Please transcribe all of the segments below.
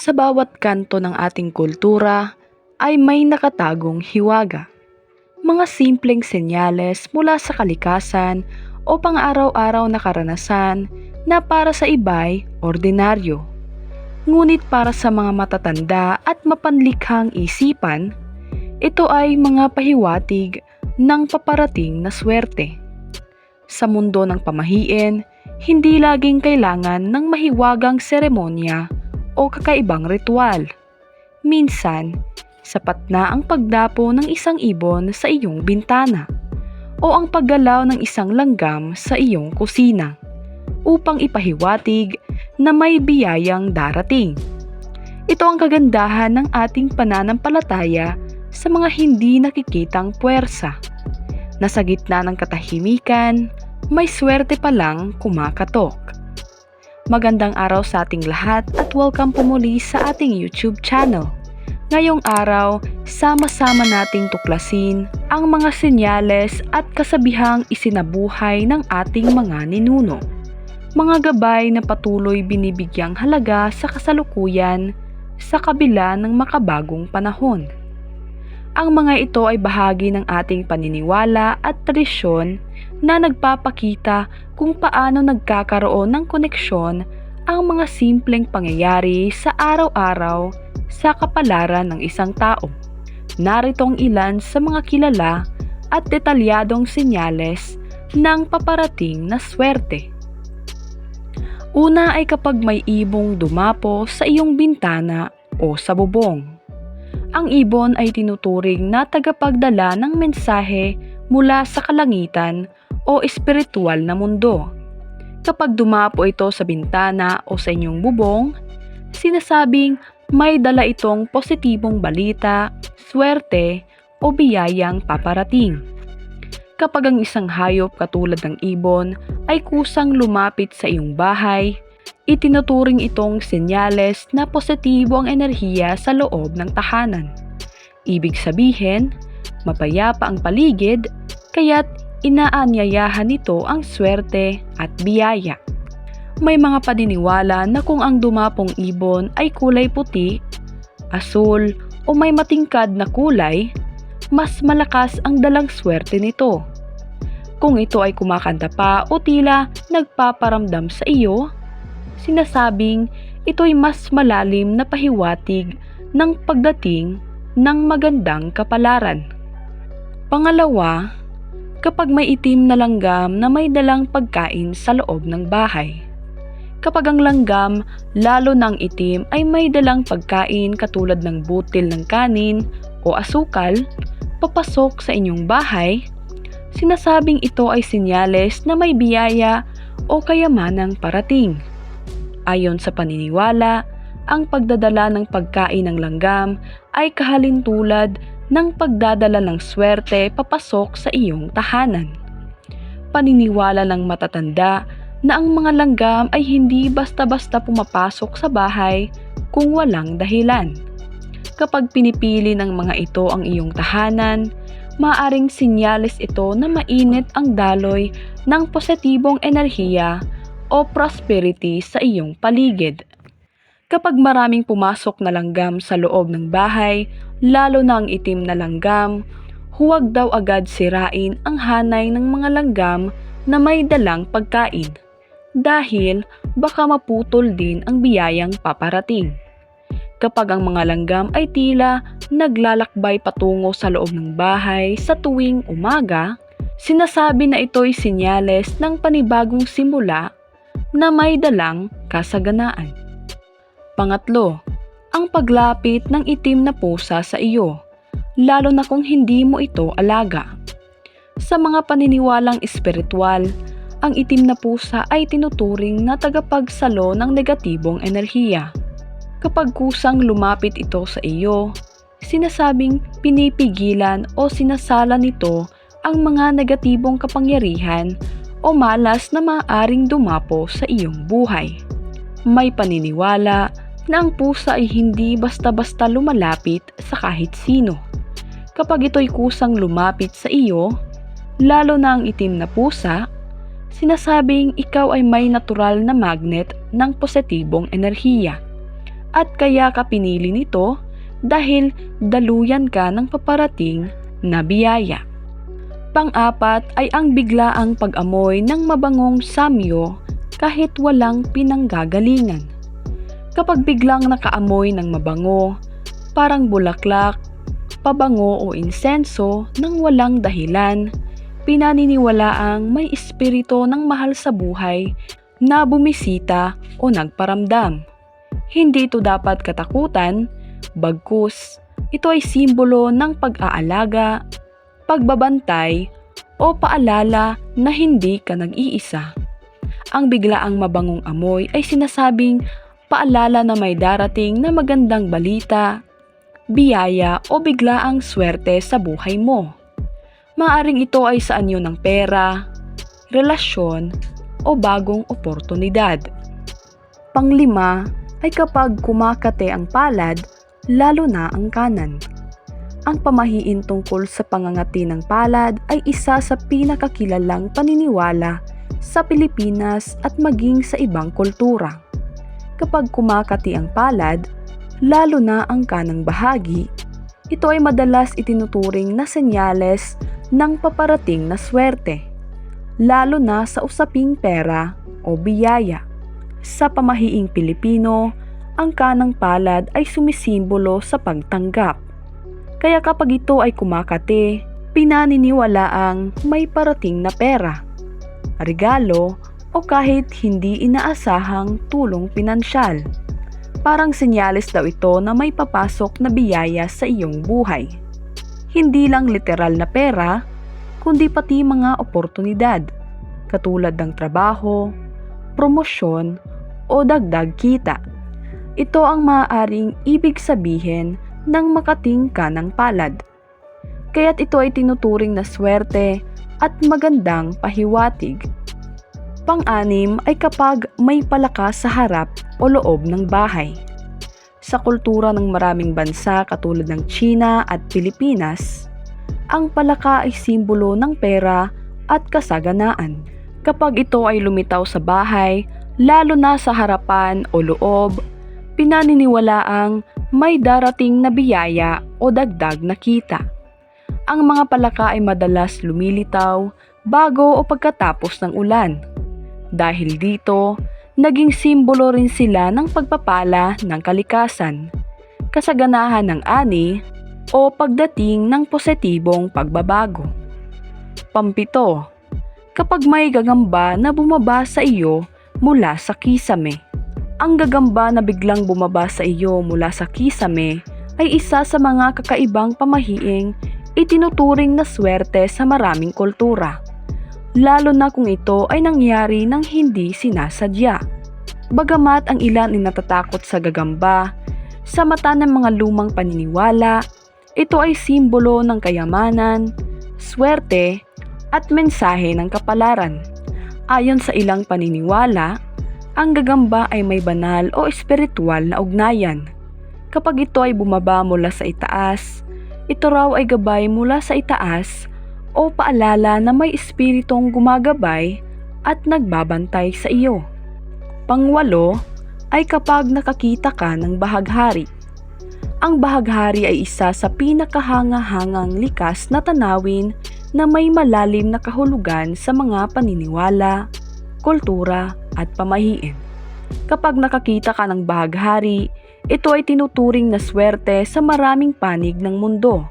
Sa bawat kanto ng ating kultura ay may nakatagong hiwaga. Mga simpleng senyales mula sa kalikasan o pang-araw-araw na karanasan na para sa iba'y ordinaryo. Ngunit para sa mga matatanda at mapanlikhang isipan, ito ay mga pahiwatig ng paparating na swerte. Sa mundo ng pamahiin, hindi laging kailangan ng mahiwagang seremonya o kakaibang ritual. Minsan, sapat na ang pagdapo ng isang ibon sa iyong bintana o ang paggalaw ng isang langgam sa iyong kusina upang ipahiwatig na may biyayang darating. Ito ang kagandahan ng ating pananampalataya sa mga hindi nakikitang puwersa. Nasa gitna ng katahimikan, may swerte pa lang kumakatok. Magandang araw sa ating lahat at welcome po muli sa ating YouTube channel. Ngayong araw, sama-sama nating tuklasin ang mga senyales at kasabihang isinabuhay ng ating mga ninuno. Mga gabay na patuloy binibigyang halaga sa kasalukuyan sa kabila ng makabagong panahon. Ang mga ito ay bahagi ng ating paniniwala at tradisyon na nagpapakita kung paano nagkakaroon ng koneksyon ang mga simpleng pangyayari sa araw-araw sa kapalaran ng isang tao. Narito ang ilan sa mga kilala at detalyadong senyales ng paparating na swerte. Una ay kapag may ibong dumapo sa iyong bintana o sa bubong. Ang ibon ay tinuturing na tagapagdala ng mensahe mula sa kalangitan o espiritual na mundo. Kapag dumapo ito sa bintana o sa inyong bubong, sinasabing may dala itong positibong balita, swerte o biyayang paparating. Kapag ang isang hayop katulad ng ibon ay kusang lumapit sa iyong bahay, itinuturing itong senyales na positibo ang enerhiya sa loob ng tahanan. Ibig sabihin, mapayapa ang paligid, kaya't inaanyayahan nito ang swerte at biyaya. May mga paniniwala na kung ang dumapong ibon ay kulay puti, asul o may matingkad na kulay, mas malakas ang dalang swerte nito. Kung ito ay kumakanta pa o tila nagpaparamdam sa iyo, sinasabing ito'y mas malalim na pahiwatig ng pagdating ng magandang kapalaran. Pangalawa, kapag may itim na langgam na may dalang pagkain sa loob ng bahay. Kapag ang langgam, lalo ng itim, ay may dalang pagkain katulad ng butil ng kanin o asukal, papasok sa inyong bahay, sinasabing ito ay sinyales na may biyaya o kayamanang parating. Ayon sa paniniwala, ang pagdadala ng pagkain ng langgam ay kahalintulad ng pagdadala ng swerte papasok sa iyong tahanan. Paniniwala ng matatanda na ang mga langgam ay hindi basta-basta pumapasok sa bahay kung walang dahilan. Kapag pinipili ng mga ito ang iyong tahanan, maaring sinyalis ito na mainit ang daloy ng positibong enerhiya o prosperity sa iyong paligid. Kapag maraming pumasok na langgam sa loob ng bahay, lalo na ang itim na langgam, huwag daw agad sirain ang hanay ng mga langgam na may dalang pagkain dahil baka maputol din ang biyayang paparating. Kapag ang mga langgam ay tila naglalakbay patungo sa loob ng bahay sa tuwing umaga, sinasabi na ito'y sinyales ng panibagong simula na may dalang kasaganaan. Pangatlo, ang paglapit ng itim na pusa sa iyo, lalo na kung hindi mo ito alaga. Sa mga paniniwalang espiritual, ang itim na pusa ay tinuturing na tagapagsalo ng negatibong enerhiya. Kapag kusang lumapit ito sa iyo, sinasabing pinipigilan o sinasala nito ang mga negatibong kapangyarihan o malas na maaaring dumapo sa iyong buhay. May paniniwala na ang pusa ay hindi basta-basta lumalapit sa kahit sino. Kapag ito'y kusang lumapit sa iyo, lalo na ang itim na pusa, sinasabing ikaw ay may natural na magnet ng positibong enerhiya. at kaya ka pinili nito dahil daluyan ka ng paparating na biyaya. Pang-apat ay ang biglaang pag-amoy ng mabangong samyo kahit walang pinanggagalingan. Kapag biglang nakaamoy ng mabango, parang bulaklak, pabango o insenso nang walang dahilan, pinaniniwalaang may espiritu ng mahal sa buhay na bumisita o nagparamdam. Hindi ito dapat katakutan, bagkus ito ay simbolo ng pag-aalaga, pagbabantay o paalala na hindi ka nag-iisa. Ang biglaang mabangong amoy ay sinasabing paalala na may darating na magandang balita, biyaya o biglaang swerte sa buhay mo. Maaring ito ay sa anyo ng pera, relasyon o bagong oportunidad. Panglima ay kapag kumakate ang palad, lalo na ang kanan. Ang pamahiin tungkol sa pangangati ng palad ay isa sa pinakakilalang paniniwala sa Pilipinas at maging sa ibang kultura. Kapag kumakati ang palad, lalo na ang kanang bahagi, ito ay madalas itinuturing na senyales ng paparating na swerte, lalo na sa usaping pera o biyaya. Sa pamahiing Pilipino, ang kanang palad ay sumisimbolo sa pagtanggap. Kaya kapag ito ay kumakati, pinaniniwalaang may parating na pera, regalo o kahit hindi inaasahang tulong pinansyal. Parang senyales daw ito na may papasok na biyaya sa iyong buhay. Hindi lang literal na pera, kundi pati mga oportunidad, katulad ng trabaho, promosyon o dagdag kita. Ito ang maaaring ibig sabihin ng makating ka ng palad. Kaya't ito ay tinuturing na swerte at magandang pahiwatig. Pang-anim ay kapag may palakas sa harap o loob ng bahay. Sa kultura ng maraming bansa katulad ng China at Pilipinas, ang palaka ay simbolo ng pera at kasaganaan. Kapag ito ay lumitaw sa bahay, lalo na sa harapan o loob, pinaniniwalaang may darating na biyaya o dagdag na kita. Ang mga palaka ay madalas lumilitaw bago o pagkatapos ng ulan. Dahil dito, naging simbolo rin sila ng pagpapala ng kalikasan, kasaganahan ng ani, o pagdating ng positibong pagbabago. Pampito, kapag may gagamba na bumaba sa iyo mula sa kisame. Ang gagamba na biglang bumaba sa iyo mula sa kisame ay isa sa mga kakaibang pamahiing itinuturing na swerte sa maraming kultura. Lalo na kung ito ay nangyari ng hindi sinasadya. Bagamat ang ilan ay natatakot sa gagamba, sa mata ng mga lumang paniniwala, ito ay simbolo ng kayamanan, swerte, at mensahe ng kapalaran. Ayon sa ilang paniniwala, ang gagamba ay may banal o espiritual na ugnayan. Kapag ito ay bumaba mula sa itaas, ito raw ay gabay mula sa itaas o paalala na may espiritong gumagabay at nagbabantay sa iyo. Pangwalo ay kapag nakakita ka ng bahaghari. Ang bahaghari ay isa sa pinakahanga-hangang likas na tanawin na may malalim na kahulugan sa mga paniniwala, kultura at pamahiin. Kapag nakakita ka ng bahaghari, ito ay tinuturing na swerte sa maraming panig ng mundo.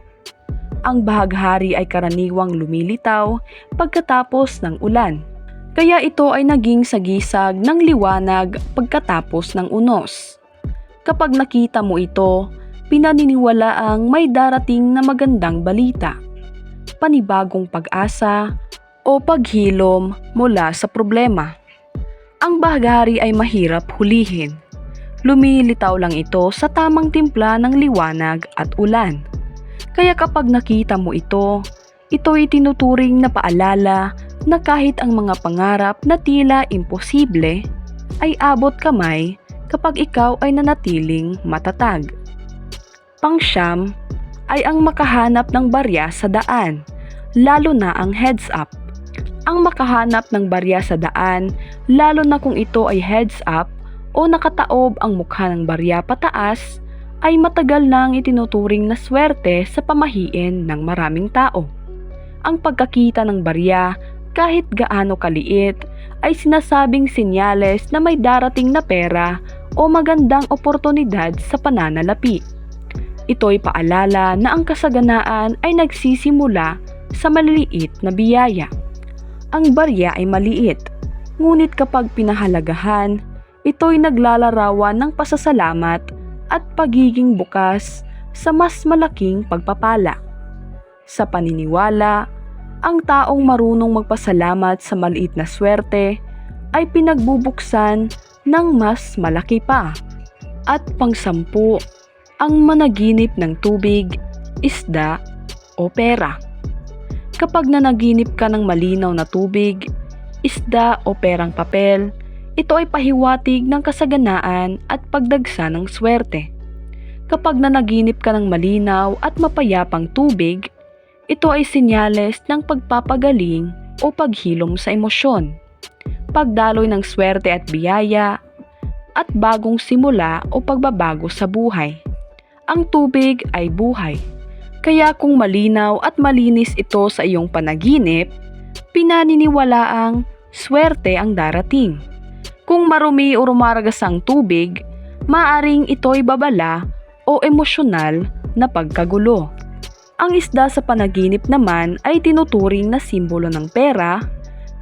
Ang bahaghari ay karaniwang lumilitaw pagkatapos ng ulan. Kaya ito ay naging sagisag ng liwanag pagkatapos ng unos. Kapag nakita mo ito, pinaniniwalaang may darating na magandang balita, panibagong pag-asa, o paghilom mula sa problema. Ang bahaghari ay mahirap hulihin. Lumilitaw lang ito sa tamang timpla ng liwanag at ulan. Kaya kapag nakita mo ito, ito ay tinuturing na paalala na kahit ang mga pangarap na tila imposible ay abot kamay kapag ikaw ay nanatiling matatag. Pangsyam ay ang makahanap ng barya sa daan, lalo na ang heads up. Ang makahanap ng barya sa daan, lalo na kung ito ay heads up o nakataob ang mukha ng barya pataas ay matagal nang itinuturing na swerte sa pamahiin ng maraming tao. Ang pagkakita ng barya kahit gaano kaliit ay sinasabing sinyales na may darating na pera o magandang oportunidad sa pananalapi. Ito'y paalala na ang kasaganaan ay nagsisimula sa maliliit na biyaya. Ang barya ay maliit, ngunit kapag pinahalagahan, ito'y naglalarawan ng pasasalamat at pagiging bukas sa mas malaking pagpapala. Sa paniniwala, ang taong marunong magpasalamat sa maliit na swerte ay pinagbubuksan ng mas malaki pa. At pangsampu, ang managinip ng tubig, isda o pera. Kapag nanaginip ka ng malinaw na tubig, isda o perang papel, ito ay pahiwatig ng kasaganaan at pagdagsa ng swerte. Kapag nanaginip ka ng malinaw at mapayapang tubig, ito ay sinyales ng pagpapagaling o paghilom sa emosyon, pagdaloy ng swerte at biyaya, at bagong simula o pagbabago sa buhay. Ang tubig ay buhay. Kaya kung malinaw at malinis ito sa iyong panaginip, pinaniniwalaang swerte ang darating. Marumi o rumaragas ang tubig, maaring ito'y babala o emosyonal na pagkagulo. Ang isda sa panaginip naman ay tinuturing na simbolo ng pera,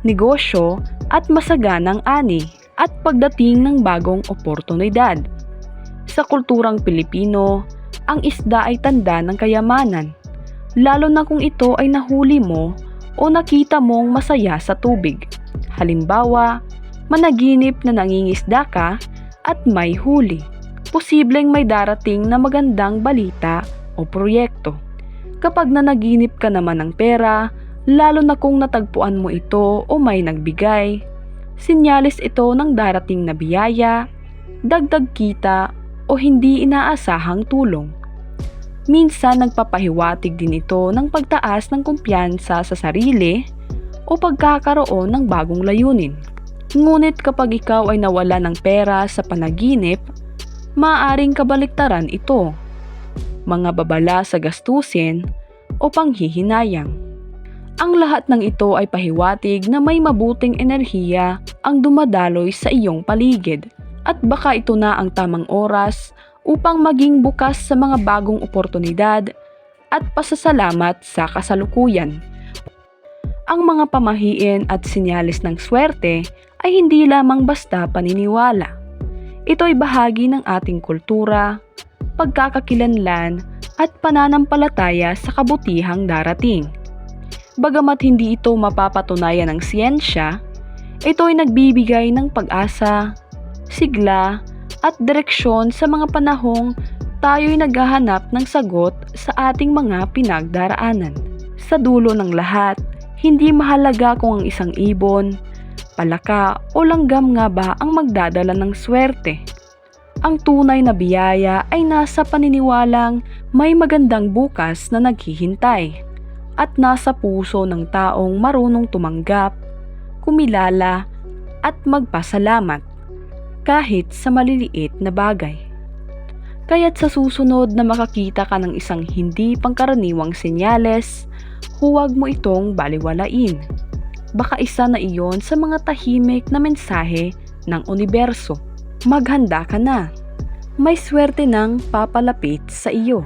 negosyo at masaganang ani at pagdating ng bagong oportunidad. Sa kulturang Pilipino, ang isda ay tanda ng kayamanan, lalo na kung ito ay nahuli mo o nakita mong masaya sa tubig. Halimbawa, managinip na nangingisda ka at may huli. Posibleng may darating na magandang balita o proyekto. Kapag nanaginip ka naman ng pera, lalo na kung natagpuan mo ito o may nagbigay, sinyalis ito ng darating na biyaya, dagdag kita o hindi inaasahang tulong. Minsan nagpapahiwatig din ito ng pagtaas ng kumpiyansa sa sarili o pagkakaroon ng bagong layunin. Ngunit kapag ikaw ay nawala ng pera sa panaginip, maaaring kabaliktaran ito. Mga babala sa gastusin o panghihinayang. Ang lahat ng ito ay pahiwatig na may mabuting enerhiya ang dumadaloy sa iyong paligid at baka ito na ang tamang oras upang maging bukas sa mga bagong oportunidad at pasasalamat sa kasalukuyan. Ang mga pamahiin at sinyalis ng swerte ay hindi lamang basta paniniwala. Ito ay bahagi ng ating kultura, pagkakakilanlan at pananampalataya sa kabutihang darating. Bagamat hindi ito mapapatunayan ng siyensya, ito ay nagbibigay ng pag-asa, sigla at direksyon sa mga panahong tayo'y naghahanap ng sagot sa ating mga pinagdaraanan. Sa dulo ng lahat, hindi mahalaga kung ang isang ibon, palaka o langgam nga ba ang magdadala ng swerte. Ang tunay na biyaya ay nasa paniniwalang may magandang bukas na naghihintay at nasa puso ng taong marunong tumanggap, kumilala at magpasalamat kahit sa maliliit na bagay. Kaya't sa susunod na makakita ka ng isang hindi pangkaraniwang senyales, huwag mo itong baliwalain. Baka isa na iyon sa mga tahimik na mensahe ng universo. Maghanda ka na. May swerte ng papalapit sa iyo.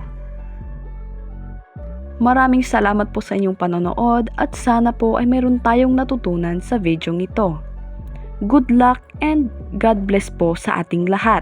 Maraming salamat po sa inyong panonood at sana po ay meron tayong natutunan sa video ito. Good luck and God bless po sa ating lahat.